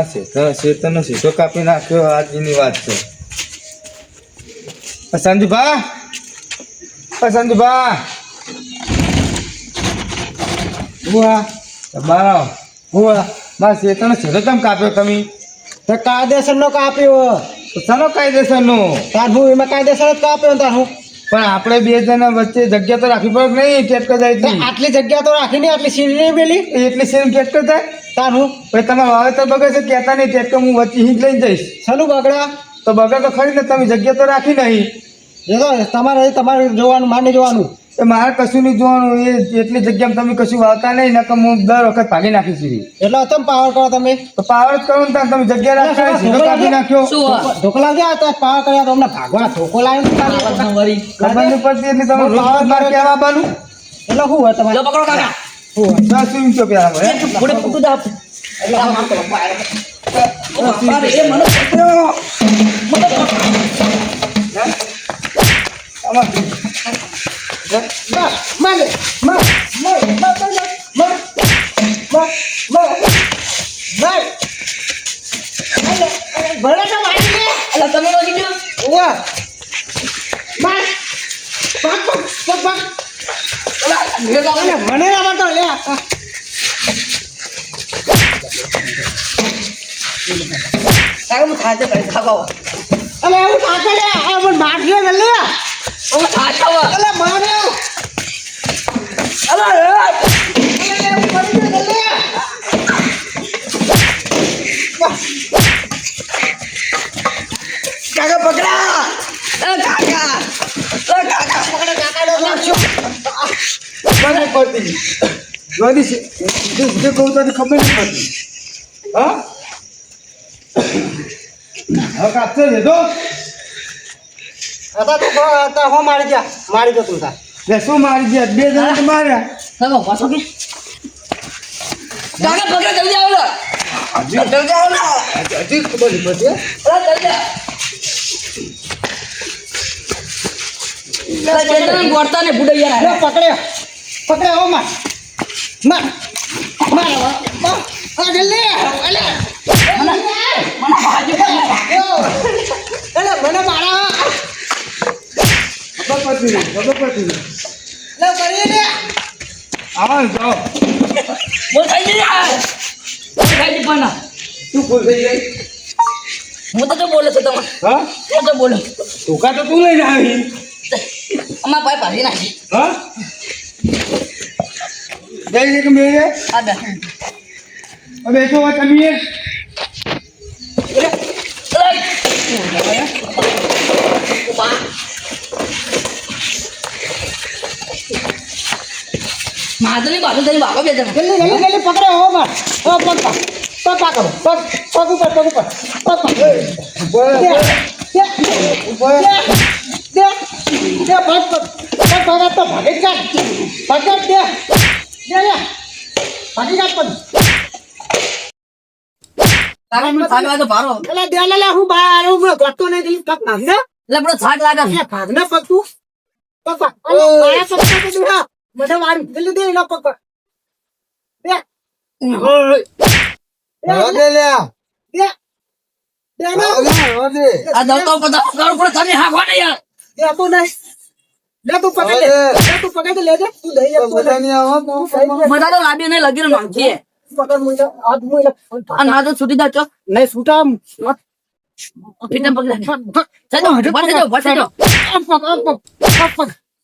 હા શેતર શેતર નો શીશો કાપી નાખ્યો આજની વાત છે. સંજુભા? સંજુભા? તમે કાપ્યો તમે? કાયદેસર કાયદેસરનો કાપ્યો. શનો કાયદેસરનો? તાર હું એમાં કાયદેસર જ કાપ્યો તારું પણ આપણે બે જણા વચ્ચે જગ્યા તો રાખવી પડે નહીં? ટેટકો જાય આટલી જગ્યા તો રાખી નહીં આટલી સીડી નહીં પેલી. એટલી સેમ ટેટકો થાય. તારું. ભાઈ તમારે વાવેતર બગડે છે કહેતા નહીં ટેટકો હું વચ્ચે હિંચ લઈને જઈશ. ચાલુ બગડા. તો બગડ તો ખરી ને તમે જગ્યા તો રાખી નહીં. એ તો તમારે તમારે જોવાનું માની જોવાનું. એ મારે કશું નહીં જોવાનું એ એટલી જગ્યામાં તમે કશું વાવતા નહીં નકર હું દર વખત ભાગી નાખી છું. એટલે તમે પાવર કરો તમે? તો પાવર જ કરો ને તમે જગ્યા રાખતા સીધો કાપી નાખ્યો. ઢોકલા ગયા હતા પાવર કર્યા તો અમને ભાગવા ઠોકો લાવીને ખબર નહીં પડતી એટલે તમે પાવર મારે કહેવા આવવાનું એટલે શું હોય તમારે? પકડો કાકા. શું હોય? દસ વીસ રૂપિયા આવે, હે? ફૂટે દાવ એટલે આમ આમ. અરે એ મને પકડ્યો મને આમાં મને રમતો લે સાહેબ હું ખાતે ખાવા અરે હું ખાતે લે પણ માઠ લે લે. ઓ થાતો અલા માર્યો પકડા. કાકા. કાકા પકડા કાકા ખબર પડતી ગાંધી સીધે સીધે કહું તો ખબર નહીં હા? કાચો લીધો તો તો હો મારી ગયા? મારી દો તું તા. લે શું મારી ગયા? બે જણા તો માર્યા. તમે વાસો કે. કાકા પકડા જલ્દી આવો લો. જલ્દી આવો લો. હજી ખબર નહીં પડતી જલ્દી ગોળતા ને બુડો યાર લે, પકડ્યો. પકડ્યો હો માર. માર. માર હવે. આ જલ્દી. અલે. મને મને બાજુ અલે મને મારા ગગપતિ ગગપતિ લે કરી લે આવા જો બોલ થઈ જા થઈ પણ. તું બોલ થઈ ગઈ? હું તો બોલો છો તમે હા? હું તો બોલો. ધોકા તો તું લઈને આવી. અમાર ભાઈ ભાજી નાખી. હા? જઈ કે મેરે આ દા હવે તો તમે એ Bye. માધવની બાજુ થઈને બાપા બે જણા. જલ્દી જલ્દી જલ્દી પકડે હો માર. હો પગ પગ પગ કરો. પગ પગ ઉપર પગ ઉપર. પગ પગ ભાગ ના પગ તું. પગ પગ મને મારું દિલ્હી દે એના પકડ. બે. હવે. લે. બે. બે નો હવે આ દતો પતા કર પર તને હા કોને યાર એ તો નહીં લે તું પકડ લે. લે તું પકડ લે લે તું દઈ યાર મજા નહીં આવો તું મજા તો લાબી ને લગી રહ્યો છૂટી દા ચો. છૂટા.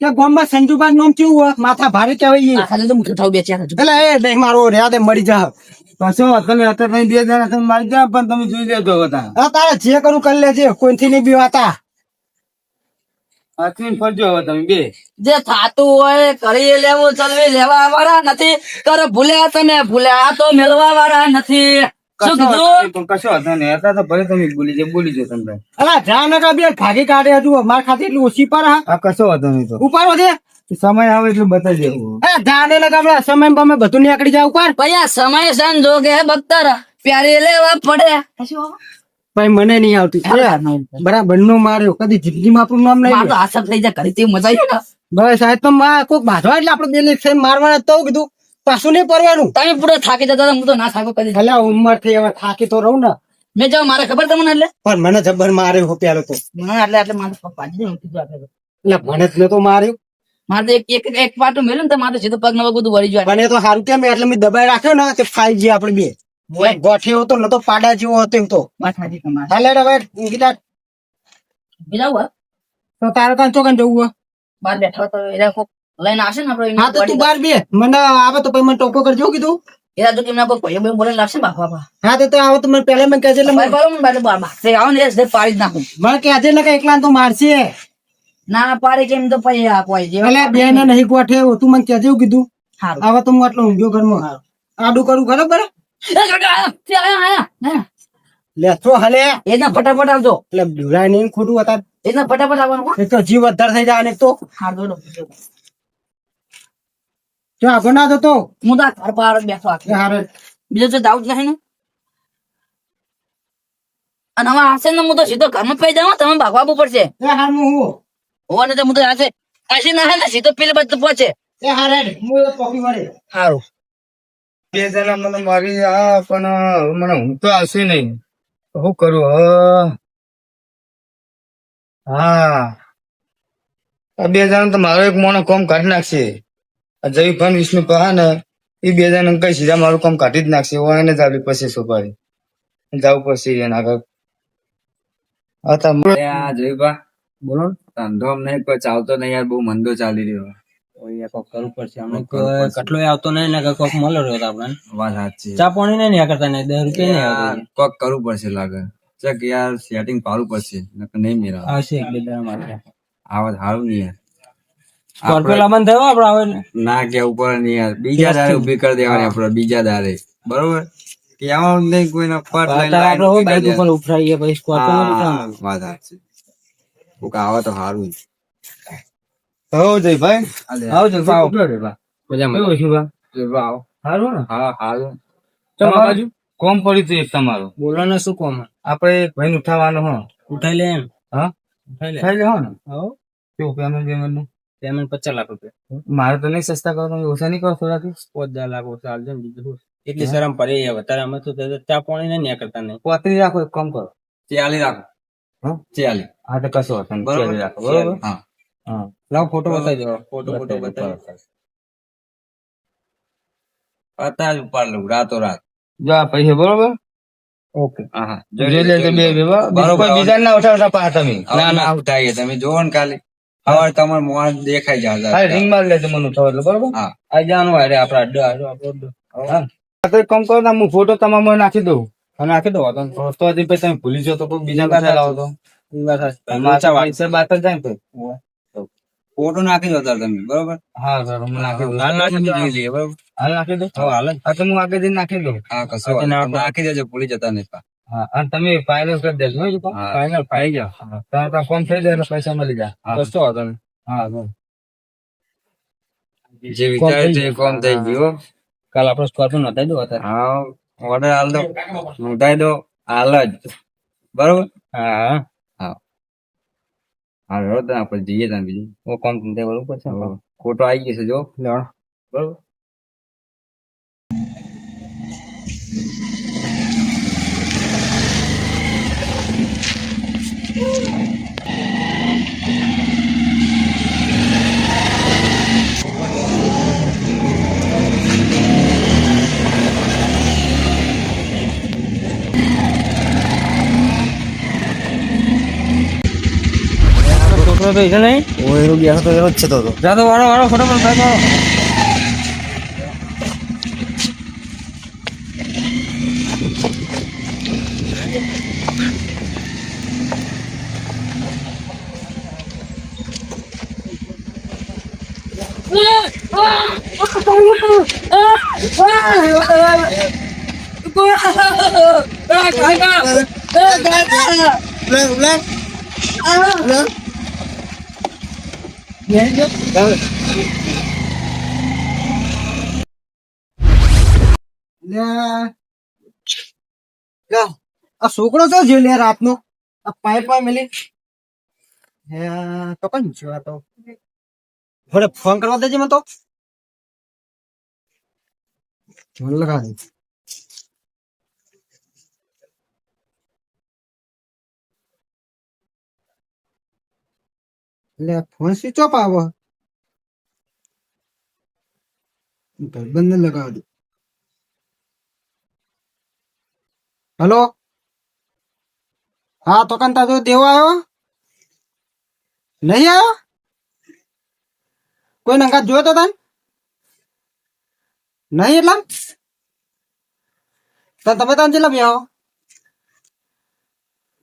કે ગામમાં સંજુબા નામ કેવું હોય? માથા ભારે કહેવાય આ તો મુઠ્ઠો થાવ બેચ્યા એટલે એ નહીં મારો રહ્યા દે મરી જા કશો વાંધો અત્યારે તમે બે જણા તમે મારી જાઓ પણ તમે જોઈ લેજો બધા હા તારે જે કરું કરી લેજે. કોઈથી નહીં બીવાતા. હાથવીને ફરજો હવે તમે બે. જે થાતું હોય કરી લેવું ચલવી લેવા વાળા નથી. કર ભૂલ્યા તમે ભૂલ્યા તો મેળવા વાળા નથી. શું કીધું? પણ કશો વાંધો નહીં. અત્યારે તો ભલે તમે બોલી જાઓ, બોલી જાઓ તમે. અલા જા નકા બે ભાગી કાઢે હતું માર ખાતે એટલું ઓછી પર હા. કશો વાંધો નહીં તો. ઉપાડો સમય આવે એટલે બતાવી દેવું. એ જા ને સમય બમે બધું નીકળી જાય ઉપર ભાઈ આ સમય સંજો કે બખ્તર. પ્યારે લેવા પડે. ભાઈ મને નહીં આવતી. બરાબરનું માર્યો. કદી જિંદગીમાં આપણું નામ નહીં માર તો થઈ જાય ઘરે તે મજા આવી બસ સાહેબ તો માં કોઈક બાંધવા એટલે આપણે બે ને મારવાના તો કીધું. પાછું નહીં પરવાનું. તમે પૂરો થાકી જતા હું તો ના થાકો કદી. ભલે ઉંમરથી હવે થાકી તો રહું ને. મેં જાવ મારે ખબર તમને એટલે? પણ મને જબર માર્યો હો પેલો તો. મને એટલે એટલે મારે પપ્પા જ એટલે મને જ તો માર્યો. મારે તો એક એક એક પાટો મેલ્યું ને તો મારે સીધો પગ નવા બધું વળી જાય મને તો સારું કેમ એટલે મેં દબાઈ રાખ્યો ને તે ફાઈ ગયા આપણે બે. ગોઠ્યો હતો નતો પાડા જેવો હતો એમ તો. હાલે હવે ગીતા બીજા તો તારે કાં ચોકન જવું બાર બેઠા તો એ લઈને આવશે ને આપણે હા તો તું બાર બે. મને આવે તો પછી મને ટોકો કરજો કીધું. એના જો કેમના કોઈ ભાઈઓ બોલે લાગશે ને બાપા બાપા. હા તો આવો તો મને પહેલા મને કહેજે એટલે ભાઈ મને- બોલો ને બાજુ ભાગશે આવો ને એ પાડી જ નાખું. મને કહેજે એટલે કે એકલા તો મારશે. ના પાડી કેમ તો પછી જે એટલે બે ને નહીં ગોઠે તું મને કહેજે એવું કીધું. હારું. આવે તો હું આટલો ઊંઘ્યો ઘરમાં આડું કરું બરાબર? એ કાકા, આયા, તે આયા, આયા, આયા. લે તો હાલે. એના ફટાફટ આવજો. એટલે ડુરાઈ નહીં ખોટું હતા એના ફટાફટ આવવાનું. એક તો જીવ વધારે થઈ જાય અને તો હારું, દોડો. જો આગળ ના જતો. હું તો ઘર બહાર બેઠો આખી. એ હારે. બીજું તો નહીં ને? અને હવે હશે ને હું તો સીધો ઘરમાં પઈ જાઉં તમે ભાગવા પડશે. એ હાર હું હું? હોવા ને તો હું તો હશે હશે ના ને સીધો પેલી બાજુ પહોંચે. એ હારે હું એ પોકી વળે. સારું બે જણા મને મારી આ પણ મને હું તો આવશે નહીં. શું કરું હા. બે જણા તો મારો એક મોનો કોમ કાઢી નાખશે. જયભાન વિષ્ણુ પહા ને એ બે જણ કઈ સીધા મારું કામ કાઢી જ નાખશે. હું એને જ આવી પછી સોપારી. જવું પડશે એને આગળ હા તમે આ જયભા બોલો ધંધો અમને કોઈ ચાલતો નહીં યાર બહુ મંદો ચાલી રહ્યો કરવું પડશે. અમને કરવું પડશે. કટલો આવતો નહીં ને કોક મળ્યો રહ્યો તો આપણને. વાત સાચી. ચા પાણી કરતા નહીં દસ રૂપિયા નહીં યાર, કોક કરવું પડશે લાગે. ચક યાર સેટિંગ પાડવું પડશે નહીં મેળા આવશે એક બે દાડા માટે આવત સારું નહીં યાર. સ્કોર્પિયો લાવવાનું થયો આપડે આવે ના કે ઉપર નહીં યાર બીજા દારે ઊભી કરી દેવાની આપડે બીજા દારે. બરોબર? કહેવાનું જ નહીં કોઈને પટ લઈને અત્યારે આપડે બાઈક ઉપર ઉફરાઈએ પછી સ્કોર્પિયો નથી વાત સાચી. કોક આવે તો સારું હો જયભાઈ. આવજો મજા મજામાં. કેવું છે બા? જયભા, આવો. સારું ને? હા સારું ચમ બાજુ. કોમ પડ્યું હતું એક તમારું. બોલવાનો શું કોમ? આપણે એક ભાઈ ઉઠાવવાનો હો. ઉઠાઈ લે એમ. હા? ઉઠાઈ લે. ઉઠાઈ લે હો ને? હો કેવું પેમેન્ટ પેમેન્ટ પેમેન્ટ પચાસ લાખ રૂપિયા મારે તો નહીં સસ્તા કરો તમે ઓછા નહીં કરો થોડાથી પાંચ દસ લાખ ઓછા આલજો ને બીજું શું એટલી શરમ પડે એ વધારે અમે તો તે- ચા પાણી નહીં ન્યા કરતા નહીં પોતરી રાખો એક કામ કરો ચાલી રાખો હા? ચાલી હા તો કશો વાંધો નહીં. બરોબર ચાલી રાખો બરોબર હા હા લાવ ફોટો બતાવી દો ફોટો ફોટો બતાવી દો, બતાવી પતા જ ઉપાડ લઉં રાતો રાત જો આ પૈસા બરોબર ઓકે હા હા જોઈ લેજો બે બે બરોબર બરોબર. કોઈ બીજા ના ઉઠાવતા પા તમે ના ના ઉઠાઈએ તમે જોવો ને કાલે સવારે તમારે મોણ દેખાઈ જાય હા રિંગ મારી લેજો મને થયો એટલે બરોબર? હા. આ જવાનું અરે આપડા અડ્ડો આડો આપણો અડ્ડો કામ કરો ને હું ફોટો તમારો નાખી દઉં અને નાખી દો તો. તો હજી પછી તમે ભૂલી જાઓ તો કોઈ બીજા પાસે લાવો તો. ફોટો નાખી દો તમે બરોબર? હા સર હું નાખી દઉં. હાલ નાખી દો. જોઈ હાલ નાખી દઉં? હાલ હા આગળ નાખી દઉં. હા કશો નાખી દેજો ભૂલી જતા નહીં. હા અને તમે ફાઇનલ કરી દેજો. ફાઇનલ ફાઈ ગયા. હા તમારા ફોન થઈ જાય પૈસા મળી જાય. કશો વાંધો નહીં. હા જે વિચાર છે કોમ થઈ ગયો કાલ આપડે સ્કોર્પિયો નોંધાઈ દો અત્યારે. હા ઓર્ડર હાલ દો. નોંધાઈ દો. હાલ જ. બરોબર? હા. હા. હા રોજ આપણે જઈએ ત્યાં બીજું. ઓ કોમ તમને બરોબર છે ફોટો આવી ગયો છે જો. બરોબર? છોકરો તો છે નહીં ઓ એનો બેઠો તો એનો જ છે તો તો. જા તો વાળો વાળો ફટાફટ ભાઈ વાળો Ah! લ્યા. લ્યા, આ છોકરો તો છે લે રાતનો. આ પાઇપ પાય મેલી. હે, તો કઈ છે આ તો? ફોન કરવા દેજે મને તો. ફોન લગા દે. લે ફોન સ્વિચ ઓફ આવો. બંધ લગાવ હેલો? હા તો કાંતા તો દેવો આવ્યો? નહીં આવ્યો? કોઈ નંગા જોયો તો તને? નહીં એટલા? તો તમે તને કેટલા બી આવો.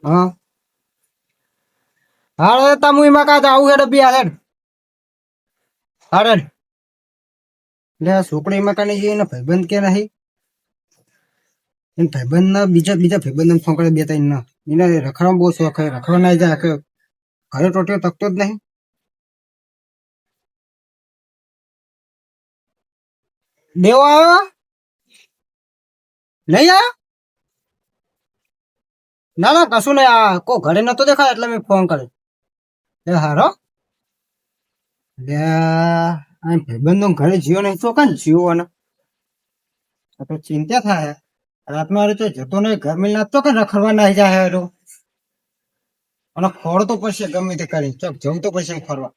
હા. હાડે તમુ એમાં કાચ આવું હેડ બી હાડે હાડે લે છોકરી એમાં કાને જઈને ભાઈબંધ કે નહીં? એને ભાઈબંધ ના બીજા બીજા ભાઈબંધ ફોન કરે બે ત્રણ ના. એને રખડવા બહુ શોખ છે, રખડવા ના જાય કે ઘરે ટોટીઓ તકતો જ નહીં. દેવો આવ્યો? નહીં આવ્યો? ના ના, કશું નહીં, આ કોઈ ઘરે નતો દેખાય એટલે મેં ફોન કર્યો. એ હારો ભાઈબંધ ઘરે જીવો નહીં તો કાન જીવો ને તો ચિંતા થાય. રાતમાં મારે તો જતો નહીં ઘર મિલ તો કે રખડવા નાઈ જાય હારો? અને ખોડ તો પછી ગમે તે કરી ચોક જવું તો પછી ફરવા.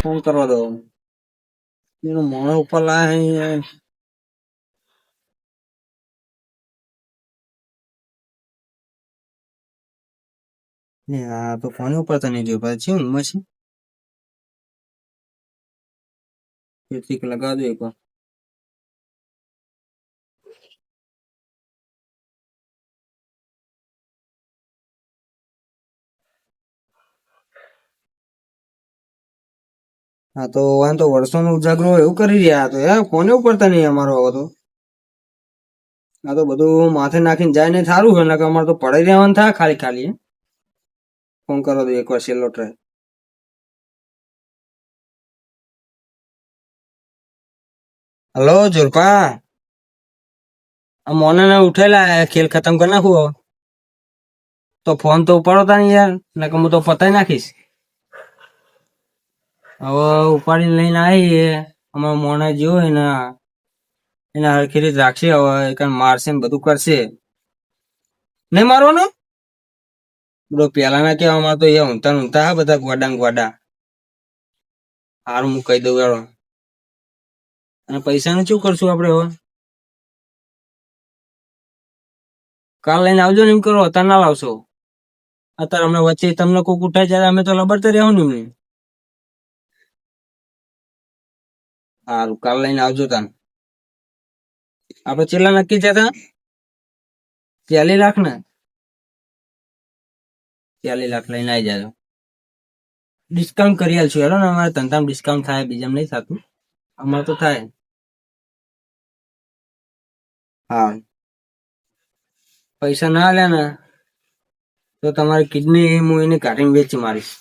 ફોન કરવા દો એનો મોણો ઉપર લાય ને તો ફોન ઉપર તો નહીં જોયું, પાછી હું છે કેટલીક લગાવ દો એક વાર. હા, તો આમ તો વર્ષોનો ઉજાગરો એવું કરી રહ્યા તો યાર, કોને ઉપરતા નહીં અમારો હવે તો? આ તો બધું માથે નાખીને જાય ને સારું હોય નકર અમારે તો પડાઈ રહેવાનું થાય ખાલી ખાલી ફોન કરો તો એકવાર છેલ્લો ટ્રાય હલો જોરપા આ મોને ને ઉઠેલા, ખેલ ખતમ કરી નાખું તો ફોન તો ઉપાડો તા નહીં યાર, નકર હું તો પતાઈ નાખીશ. હવે ઉપાડીને લઈને આવી અમારા મોણા જેવો એને એને હરખી રીતે રાખશે હવે કઈ મારશે ને બધું કરશે. નહીં મારવાનું? બધો પેલાના કહેવામાં તો એ ને ઊંઘતા હા બધા ગોડા ગોડા. હાર, હું કહી દઉં યાર અને પૈસાનું શું કરશું આપણે હવે? કાલ લઈને આવજો ને એમ કરો, અત્યારે ના લાવશો. અત્યારે હમણાં વચ્ચે તમને કોઈક ઉઠાય જાય અમે તો લબડતા રહેવાનું એમને સારું, કાલ લઈને આવજો તાન. આપડે છેલ્લા નક્કી થયા તા? ચાલી લાખ ને? ચાલી લાખ લઈને આવી જાજો. ડિસ્કાઉન્ટ કરી આલશું. હેલો ને, અમારે ધંધામાં ડિસ્કાઉન્ટ થાય, બીજામાં નહીં થતું. અમારે તો થાય. હા. પૈસા ના લે ને, તો તમારી કિડની, હું એને કાઢીને વેચી મારીશ.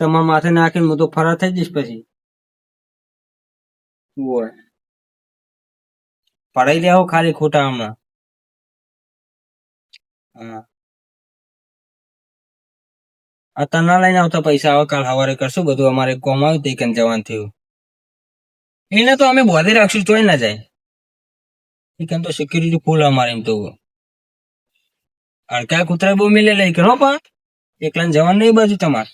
તમારા માથે નાખીને હું તો ફરાર થઈ જઈશ પછી. પડાઈ લેવો ખાલી ખોટા હમણાં હા અત્યારે ના લઈને આવતા પૈસા આવે કાલ સવારે કરશું બધું અમારે કોમ આવ્યું તે કન જવાનું થયું. એને તો અમે બોધી રાખશું, તોય ના જાય. એ કેમ તો સિક્યુરિટી ફૂલ અમારે એમ તો. અડકા કૂતરા બહુ મિલે લઈ કરો પણ. એકલા જવાનું નહીં બાજુ તમારે.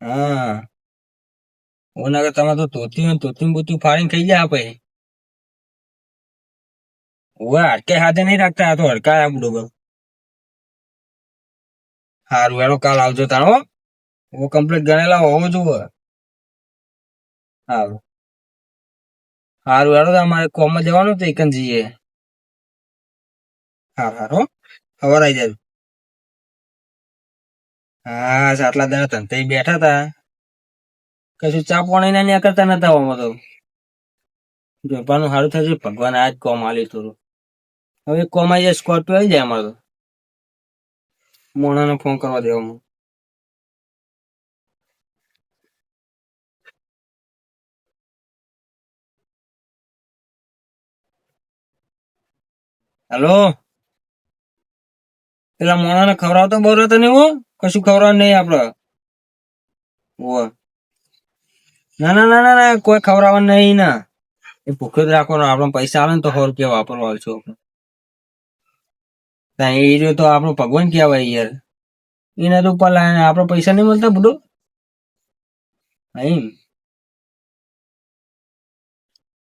હા. ઓના કરતા તમારે તો ધોતી હોય ધોતી બોતી ફાડીને ખાઈ જાય પછી ઓવે હડકે હાથે નહીં રાખતા, આ તો હડકા આપડો બસ હારું હેડો કાલ આવજો તારો ઓ કમ્પ્લીટ ગણેલા હોવો. જોવે સારું સારું હેડો અમારે કોમમાં જવાનું તો એકન જઈએ હાર, હો. ખબર આવી જાય હા આટલા દાડા ધંધે બેઠા તા કશું ચા પાણી ના ન્યા કરતા નતા હોમાં તો. જોવાનું સારું થશે ભગવાન આજ કોમ આલી થોડું હવે કોમ આવી જાય, સ્કોર્પિયો આવી જાય અમારે. મોણાને ફોન કરવા દેવામાં હેલો? પેલા મોણાને ખવડાવતો બરો તો નહીં હો? કશું ખવડાવ નહીં આપડે. ઓવે. ના ના ના ના કોઈ ખવડાવવા નહીં, ના. એ ભૂખ્યો જ રાખવાનો આપણો પૈસા આવે ને તો સો રૂપિયા વાપરવા આવશો એ રહ્યો તો આપણો ભગવાન કહેવાય યાર. એના તો ઉપર લાઈને આપણે પૈસા નહીં મળતા બધું. એમ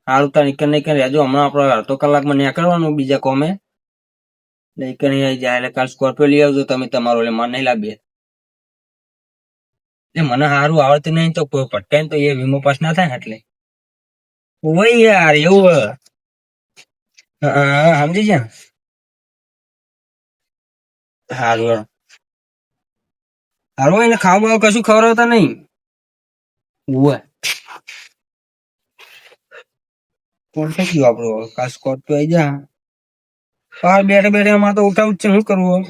સારું તાર નીકળ નીકળ રહેજો, હમણાં આપણે અડધો કલાકમાં કરવાનું, બીજા કોમે. એટલે એક જાય એટલે કાલ સ્કોર્પિયો લઈ આવજો, તમે તમારો, એટલે મને નહીં લાગે. એટલે મને સારું આવડતું નહીં તો કોઈ ભટકાય ને તો એ વીમો પાસ ના થાય એટલે ઓય યાર, એવું સમજી ને? સારું. સારું એને ખાવા બાવા કશું ખવડાવતા નહીં ઓય કોણ થઈ ગયું આપણું કોટ તો આવી જા બહાર બેઠે બેઠે આમાં તો ઉઠાવું છે, શું કરવું?